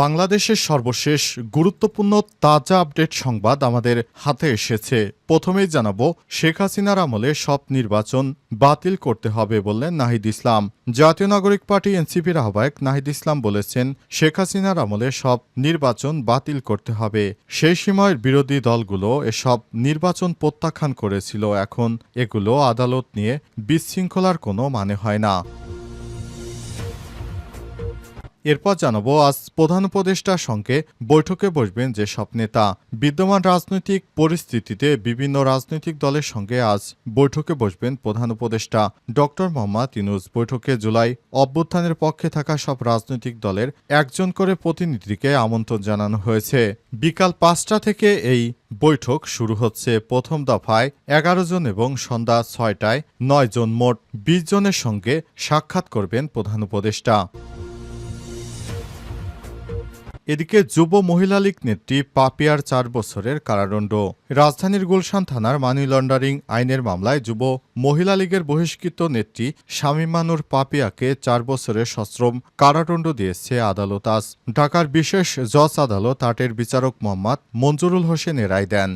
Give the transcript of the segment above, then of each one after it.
বাংলাদেশের সর্বশেষ গুরুত্বপূর্ণ তাজা আপডেট সংবাদ আমাদের হাতে এসেছে। প্রথমেই জানাব, শেখ হাসিনার আমলে সব নির্বাচন বাতিল করতে হবে বললেন নাহিদ ইসলাম। জাতীয় নাগরিক পার্টি এনসিপির আহ্বায়ক নাহিদ ইসলাম বলেছেন, শেখ হাসিনার আমলে সব নির্বাচন বাতিল করতে হবে। সেই সময়ের বিরোধী দলগুলো এসব নির্বাচন প্রত্যাখ্যান করেছিল। এখন এগুলো আদালত নিয়ে বিশৃঙ্খলার কোনো মানে হয় না। এরপর জানাব, আজ প্রধান উপদেষ্টার সঙ্গে বৈঠকে বসবেন যেসব নেতা। বিদ্যমান রাজনৈতিক পরিস্থিতিতে বিভিন্ন রাজনৈতিক দলের সঙ্গে আজ বৈঠকে বসবেন প্রধান উপদেষ্টা। ডক্টর মোহাম্মদ ইনুস বৈঠকে জুলাই অভ্যুত্থানের পক্ষে থাকা সব রাজনৈতিক দলের একজন করে প্রতিনিধিকে আমন্ত্রণ জানানো হয়েছে। বিকাল পাঁচটা থেকে এই বৈঠক শুরু হচ্ছে। প্রথম দফায় এগারো জন এবং সন্ধ্যা ছয়টায় নয় জন মোট বিশ জনের সঙ্গে সাক্ষাৎ করবেন প্রধান উপদেষ্টা। এদিকে যুব মহিলা লীগ নেত্রী পাপিয়ার চার বছরের কারাদণ্ড। রাজধানীর গুলশান থানার মানি লন্ডারিং আইনের মামলায় যুব মহিলা লীগের বহিষ্কৃত নেত্রী শামীমানুর পাপিয়াকে চার বছরের সশ্রম কারাদণ্ড দিয়েছে আদালত আজ। ঢাকার বিশেষ জজ আদালত আটের বিচারক মোহাম্মদ মঞ্জুরুল হোসেন রায় দেন।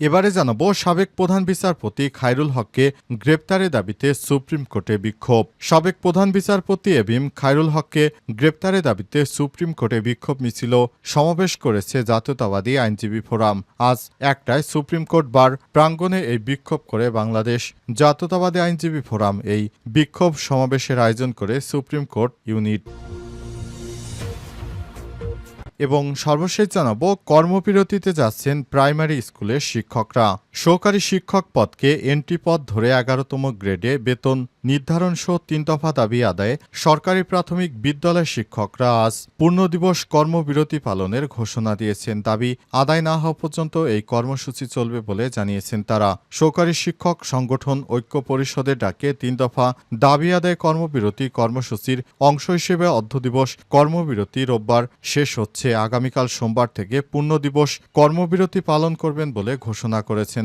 এবারে জানাব, সাবেক প্রধান বিচারপতি খায়রুল হককে গ্রেপ্তারের দাবিতে সুপ্রিম কোর্টে বিক্ষোভ। সাবেক প্রধান বিচারপতি এবিম খায়রুল হককে গ্রেপ্তারের দাবিতে সুপ্রিম কোর্টে বিক্ষোভ মিছিল সমাবেশ করেছে জাতীয়তাবাদী আইনজীবী ফোরাম। আজ একটায় সুপ্রিম কোর্ট বার প্রাঙ্গণে এই বিক্ষোভ করে বাংলাদেশ। জাতীয়তাবাদী আইনজীবী ফোরাম এই বিক্ষোভ সমাবেশের আয়োজন করে সুপ্রিম কোর্ট ইউনিট। এবং সর্বশেষ জানাব কর্মবিরতিতে যাচ্ছেন প্রাইমারি স্কুলের শিক্ষকরা। সহকারী শিক্ষক পদকে এন্ট্রি পদ ধরে এগারোতম গ্রেডে বেতন নির্ধারণ সহ তিন দফা দাবি আদায়ে সরকারি প্রাথমিক বিদ্যালয় শিক্ষকরা আজ পূর্ণ দিবস কর্মবিরতি পালনের ঘোষণা দিয়েছেন। দাবি আদায় না হওয়া পর্যন্ত এই কর্মসূচি চলবে বলে জানিয়েছেন তারা। সহকারী শিক্ষক সংগঠন ঐক্য পরিষদের ডাকে তিন দফা দাবি আদায় কর্মবিরতি কর্মসূচির অংশ হিসেবে অর্ধ দিবস কর্মবিরতি রোববার শেষ হচ্ছে। আগামীকাল সোমবার থেকে পূর্ণ দিবস কর্মবিরতি পালন করবেন বলে ঘোষণা করেছেন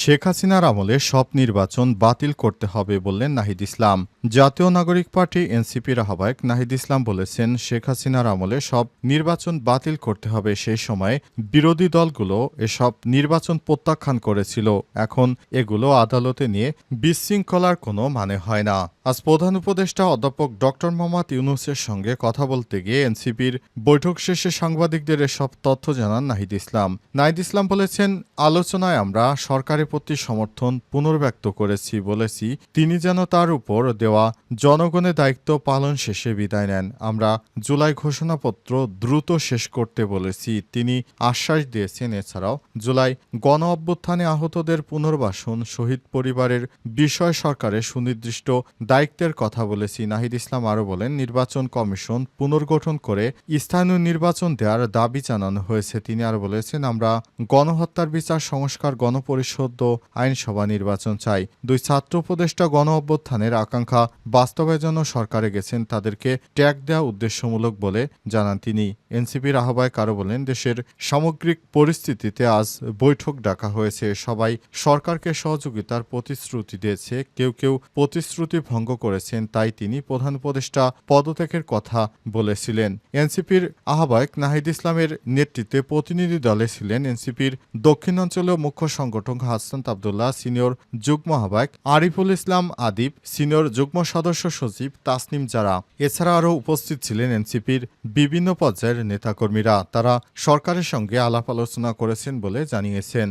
শেখ হাসিনার আমলে সব নির্বাচন বাতিল করতে হবে বললেন নাহিদ ইসলাম। জাতীয় নাগরিক পার্টি এনসিপির আহ্বায়ক নাহিদ ইসলাম বলেছেন, শেখ হাসিনার আমলে সব নির্বাচন বাতিল করতে হবে সেই সময়ে বিরোধী দলগুলো এসব নির্বাচন প্রত্যাখ্যান করেছিল। এখন এগুলো আদালতে নিয়ে বিশৃঙ্খলার কোনো মানে হয় না। আজ প্রধান উপদেষ্টা অধ্যাপক ডক্টর মোহাম্মদ ইউনুসের সঙ্গে কথা বলতে গিয়ে এনসিপির বৈঠক শেষে সাংবাদিকদের এসব তথ্য জানান নাহিদ ইসলাম। নাহিদ ইসলাম বলেছেন, আলোচনায় আমরা সরকারের প্রতি সমর্থন পুনর্ব্যক্ত করেছি বলেছি। তিনি যেন তার উপর দেওয়া জনগণের দায়িত্ব পালন শেষে বিদায় নেন। আমরা জুলাই ঘোষণাপত্র দ্রুত শেষ করতে বলেছি। তিনি আশ্বাস দিয়েছেন। এছাড়াও জুলাই গণ অভ্যুত্থানে আহতদের পুনর্বাসন, শহীদ পরিবারের বিষয় সরকারের সুনির্দিষ্ট দায়িত্বের কথা বলেছি। নাহিদ ইসলাম আরও বলেন, নির্বাচন কমিশন পুনর্গঠন করে স্থানীয় নির্বাচন দেওয়ার দাবি জানানো হয়েছে। তিনি আরও বলেছেন, আমরা গণহত্যার বিচার, সংস্কার, গণপরিষদ ও আইনসভা নির্বাচন চাই। দুই ছাত্র উপদেষ্টা গণ অভ্যুত্থানের আকাঙ্ক্ষা বাস্তবের জন্য সরকারে গেছেন তাদেরকে ট্যাগ দেওয়া উদ্দেশ্যমূলক বলে জানান তিনি। এনসিপির আহ্বায়ক আরও বলেন, দেশের সামগ্রিক পরিস্থিতিতে আজ বৈঠক ডাকা হয়েছে। সবাই সরকারকে সহযোগিতার প্রতিশ্রুতি দিয়েছে। কেউ কেউ প্রতিশ্রুতি ভঙ্গ করেছেন, তাই তিনি প্রধান উপদেষ্টা পদত্যাগের কথা বলেছিলেন। এনসিপির আহ্বায়ক নাহিদ ইসলামের নেতৃত্বে প্রতিনিধি দলে ছিলেন এনসিপির দক্ষিণাঞ্চলীয় মুখ্য সংগঠক হাসান আবদুল্লাহ, সিনিয়র যুগ্ম আহ্বায়ক আরিফুল ইসলাম আদিব, সিনিয়র যুগ্ম সদস্য সচিব তাসনিম জারা। এছাড়া আরও উপস্থিত ছিলেন এনসিপির বিভিন্ন পর্যায়ের নেতাকর্মীরা তারা সরকারের সঙ্গে আলাপ আলোচনা করেছেন বলে জানিয়েছেন।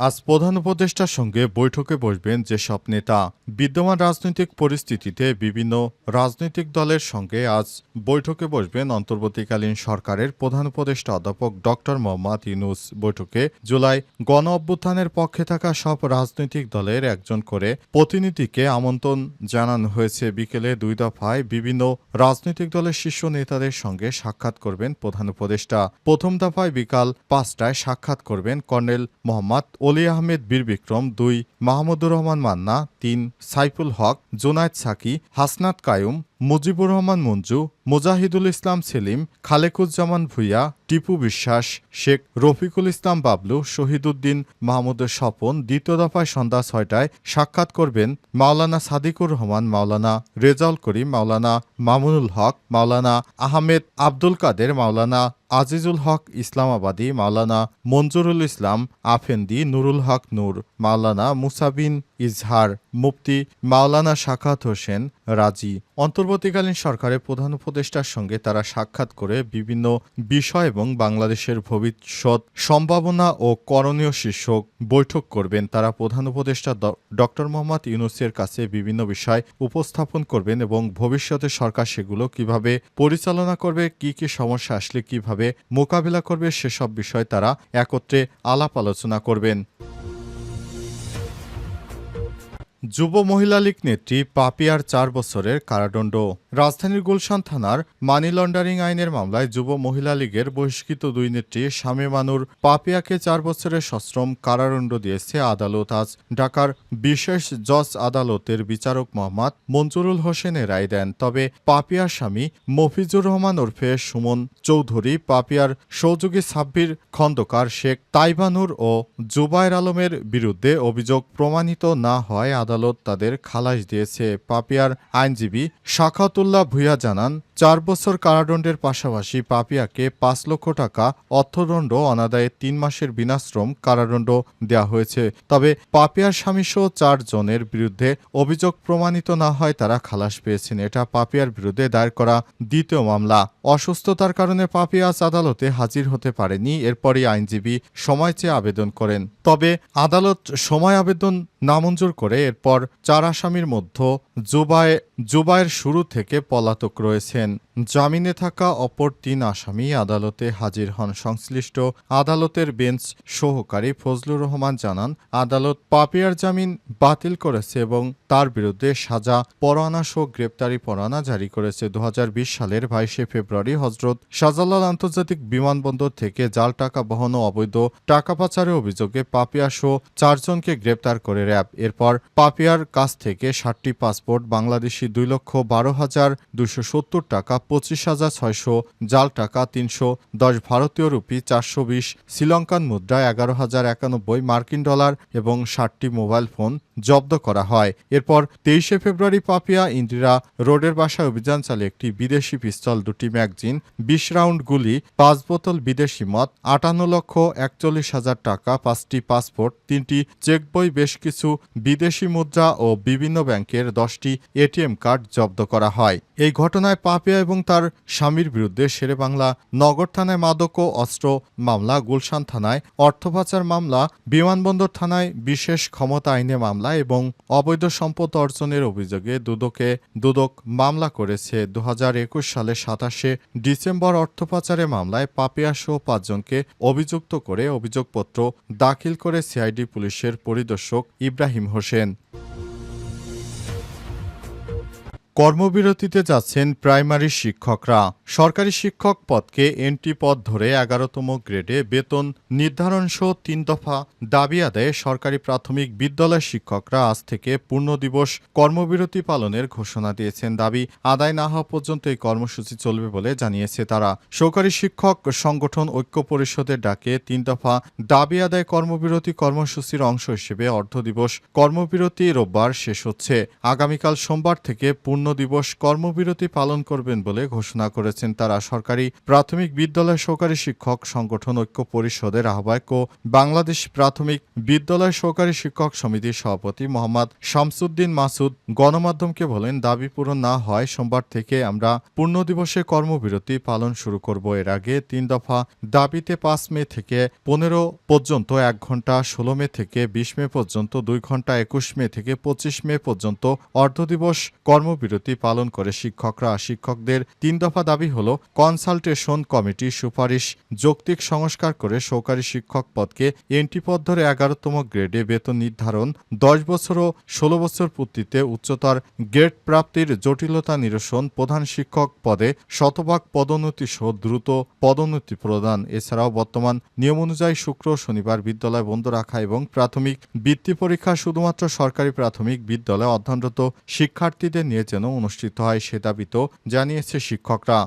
আজ প্রধান উপদেষ্টার সঙ্গে বৈঠকে বসবেন যেসব নেতা। বিদ্যমান রাজনৈতিক পরিস্থিতিতে বিভিন্ন রাজনৈতিক দলের সঙ্গে আজ বৈঠকে বসবেন অন্তর্বর্তীকালীন সরকারের প্রধান উপদেষ্টা অধ্যাপক ডক্টর মোহাম্মদ ইউনুস। বৈঠকে জুলাই গণ অভ্যুত্থানের পক্ষে থাকা সব রাজনৈতিক দলের একজন করে প্রতিনিধিকে আমন্ত্রণ জানানো হয়েছে। বিকেলে দুই দফায় বিভিন্ন রাজনৈতিক দলের শীর্ষ নেতাদের সঙ্গে সাক্ষাৎ করবেন প্রধান উপদেষ্টা। প্রথম দফায় বিকাল পাঁচটায় সাক্ষাৎ করবেন কর্নেল মোহাম্মদ অলি আহমেদ বীর বিক্রম দুই মাহমুদুর রহমান মান্না, তিন সাইফুল হক, জোনায়েদ সাকি, হাসনাত কায়ুম মুজিবুর রহমান মঞ্জু, মুজাহিদুল ইসলাম সেলিম, খালেকুজ্জামান ভুইয়া, টিপু বিশ্বাস, শেখ রফিকুল ইসলাম বাবলু, শহীদুদ্দিন মাহমুদের স্বপন দ্বিতীয় দফায় সন্ধ্যা ছয়টায় সাক্ষাৎ করবেন মাওলানা সাদিকুর রহমান, মাওলানা রেজাউল করিম, মাওলানা মামুনুল হক, মাওলানা আহমেদ আব্দুল কাদের, মাওলানা আজিজুল হক ইসলামাবাদী, মাওলানা মঞ্জুরুল ইসলাম আফেন্দি, নুরুল হক নূর, মাওলানা মুসাবিন ইজহার মুফতি মাওলানা শাখাত হোসেন রাজি। অন্তর্বর্তীকালীন সরকারের প্রধান উপদেষ্টার সঙ্গে তারা সাক্ষাৎ করে বিভিন্ন বিষয় এবং বাংলাদেশের ভবিষ্যৎ সম্ভাবনা ও করণীয় শীর্ষক বৈঠক করবেন। তারা প্রধান উপদেষ্টা ডক্টর মোহাম্মদ ইউনুসের কাছে বিভিন্ন বিষয় উপস্থাপন করবেন এবং ভবিষ্যতে সরকার সেগুলো কীভাবে পরিচালনা করবে, কি কি সমস্যা আসলে কীভাবে মোকাবিলা করবে, সেসব বিষয় তারা একত্রে আলাপ আলোচনা করবেন। যুব মহিলা লীগ নেত্রী পাপিয়ার চার বছরের কারাদণ্ড। রাজধানীর গুলশান থানার মানি লন্ডারিং আইনের মামলায় যুব মহিলা লীগের বহিষ্কৃত দুই নেত্রী শামীমানুর পাপিয়াকে চার বছরের সশ্রম কারাদণ্ড দিয়েছে আদালত। আজ ঢাকার বিশেষ জজ আদালতের বিচারক মোহাম্মদ মঞ্জুরুল হোসেনের রায় দেন। তবে পাপিয়ার স্বামী মফিজুর রহমান ওরফে সুমন চৌধুরী, পাপিয়ার সহযোগী সাব্বির খন্দকার শেখ তাইবানুর ও জুবায়ের আলমের বিরুদ্ধে অভিযোগ প্রমাণিত না হয় আদালত তাদের খালাস দিয়েছে। পাপিয়ার আইনজীবী শাখাতুল্লাহ ভুইয়া জানান চার বছর কারাদণ্ডের পাশাপাশি পাপিয়াকে পাঁচ লক্ষ টাকা অর্থদণ্ড অনাদায়ে তিন মাসের বিনাশ্রম কারাদণ্ড দেওয়া হয়েছে। তবে পাপিয়ার স্বামীসহ চার জনের বিরুদ্ধে অভিযোগ প্রমাণিত না হয় তারা খালাস পেয়েছেন। এটা পাপিয়ার বিরুদ্ধে দায়ের করা দ্বিতীয় মামলা। অসুস্থতার কারণে পাপিয়া আজ আদালতে হাজির হতে পারেনি। এরপরই আইনজীবী সময় চেয়ে আবেদন করেন। তবে আদালত সময় আবেদন নামঞ্জুর করে এরপর চার আসামির মধ্যে জুবায়, জুবায়ের শুরু থেকে পলাতক রয়েছেন। and জামিনে থাকা অপর তিন আসামি আদালতে হাজির হন সংশ্লিষ্ট আদালতের বেঞ্চ সহকারী ফজলুর রহমান জানান, আদালত পাপিয়ার জামিন বাতিল করেছে এবং তার বিরুদ্ধে সাজা, পরোয়ানা সহ গ্রেপ্তারি পরোয়ানা জারি করেছে। দু হাজার বিশ সালের বাইশে ফেব্রুয়ারি হজরত শাহজালাল আন্তর্জাতিক বিমানবন্দর থেকে জাল টাকা বহন অবৈধ টাকা পাচারের অভিযোগে পাপিয়া সহ চারজনকে গ্রেপ্তার করে র্যাব। এরপর পাপিয়ার কাছ থেকে ষাটটি পাসপোর্ট, বাংলাদেশি দুই লক্ষ বারো হাজার দুশো সত্তর টাকা পঁচিশ হাজার ছয়শো, জাল টাকা তিনশো, দশ ভারতীয় রুপি চারশো বিশ, শ্রীলঙ্কান মুদ্রা এগারো হাজার একানব্বই মার্কিন ডলার এবং ষাটটি মোবাইল ফোন জব্দ করা হয়। এরপর তেইশে ফেব্রুয়ারি পাপিয়া ইন্দিরা রোডের বাসায় অভিযান চালিয়ে একটি বিদেশি পিস্তল, দুটি ম্যাগজিন, বিশ রাউন্ড গুলি, পাঁচ বোতল বিদেশি মদ, আটান্ন লক্ষ একচল্লিশ হাজার টাকা, পাঁচটি পাসপোর্ট, তিনটি চেক বই বেশ কিছু বিদেশি মুদ্রা ও বিভিন্ন ব্যাংকের দশটি এটিএম কার্ড জব্দ করা হয়। এই ঘটনায় পাপিয়া এবং তার স্বামীর বিরুদ্ধে শেরেবাংলা নগর থানায় মাদক ও অস্ত্র মামলা, গুলশান থানায় অর্থ পাচার মামলা, বিমানবন্দর থানায় বিশেষ ক্ষমতা আইনে মামলা এবং অবৈধ সম্পদ অর্জনের অভিযোগে দুদকে দুদক মামলা করেছে দু হাজার একুশ সালে সাতাশে ডিসেম্বর অর্থ মামলায় পাপিয়া সহ পাঁচজনকে অভিযুক্ত করে অভিযোগপত্র দাখিল করে সিআইডি পুলিশের পরিদর্শক ইব্রাহিম হোসেন। কর্মবিরতিতে যাচ্ছেন প্রাইমারি শিক্ষকরা। সরকারি শিক্ষক পদকে এনটি পদ ধরে এগারোতম গ্রেডে বেতন নির্ধারণ সহ তিন দফা দাবি আদায়ে সরকারি প্রাথমিক বিদ্যালয় শিক্ষকরা আজ থেকে পূর্ণ দিবস কর্মবিরতি পালনের ঘোষণা দিয়েছেন। দাবি আদায় না হওয়া পর্যন্ত এই কর্মসূচি চলবে বলে জানিয়েছে তারা। সরকারি শিক্ষক সংগঠন ঐক্য পরিষদের ডাকে তিন দফা দাবি আদায় কর্মবিরতি কর্মসূচির অংশ হিসেবে অর্ধ দিবস কর্মবিরতি রোববার শেষ হচ্ছে। আগামীকাল সোমবার থেকে পূর্ণ পূর্ণ দিবস কর্মবিরতি পালন করবেন বলে ঘোষণা করেছেন তারা সরকারি প্রাথমিক বিদ্যালয় সহকারী শিক্ষক সংগঠন ঐক্য পরিষদের আহ্বায়ক ও বাংলাদেশ প্রাথমিক বিদ্যালয় সহকারী শিক্ষক সমিতির সভাপতি মোহাম্মদ শামসুদ্দিন মাসুদ গণমাধ্যমকে বলেন, দাবি পূরণ না হয় সোমবার থেকে আমরা পূর্ণ দিবসে কর্মবিরতি পালন শুরু করব। এর আগে তিন দফা দাবিতে পাঁচ মে থেকে পনেরো পর্যন্ত এক ঘণ্টা ষোলো মে থেকে বিশ মে পর্যন্ত, দুই ঘণ্টা একুশ মে থেকে পঁচিশ মে পর্যন্ত অর্ধদিবস কর্মবিরতি পালন করে শিক্ষকরা। শিক্ষকদের তিন দফা দাবি হল, কনসালটেশন কমিটি সুপারিশ, যৌক্তিক সংস্কার করে সহকারী শিক্ষক পদকে এনটি পদ ধরে এগারোতম গ্রেডে বেতন নির্ধারণ, দশ বছর ও ষোলো বছর পূর্তিতে উচ্চতর গ্রেড প্রাপ্তির জটিলতা নিরসন, প্রধান শিক্ষক পদে শতভাগ পদোন্নতি সহ দ্রুত পদোন্নতি প্রদান। এছাড়াও বর্তমান নিয়ম অনুযায়ী শুক্র শনিবার বিদ্যালয় বন্ধ রাখা এবং প্রাথমিক বৃত্তি পরীক্ষা শুধুমাত্র সরকারি প্রাথমিক বিদ্যালয়ে অধ্যয়নরত শিক্ষার্থীদের নিয়ে অনুষ্ঠিত হয় সে জানিয়েছে শিক্ষকরা।